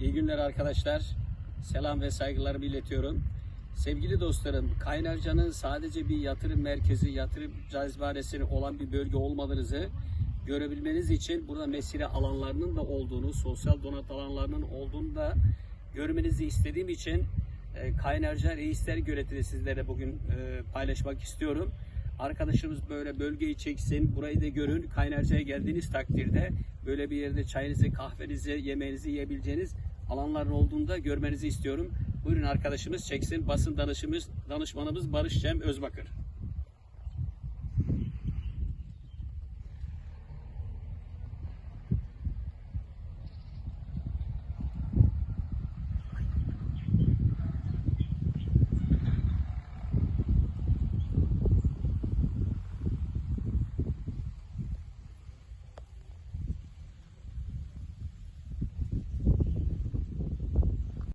İyi günler arkadaşlar. Selam ve saygılarımı iletiyorum. Sevgili dostlarım, Kaynarca'nın sadece bir yatırım merkezi, yatırım cazibhanesi olan bir bölge olmadığınızı görebilmeniz için burada mesire alanlarının da olduğunu, sosyal donat alanlarının olduğunu da görmenizi istediğim için e, Kaynarca Reisler Göletini sizlere bugün e, paylaşmak istiyorum. Arkadaşımız böyle bölgeyi çeksin, burayı da görün. Kaynarca'ya geldiğiniz takdirde böyle bir yerde çayınızı, kahvenizi, yemeğinizi yiyebileceğiniz alanların olduğunu da görmenizi istiyorum. Buyurun arkadaşımız çeksin. Basın danışımız, danışmanımız Barış Cem Özbakır.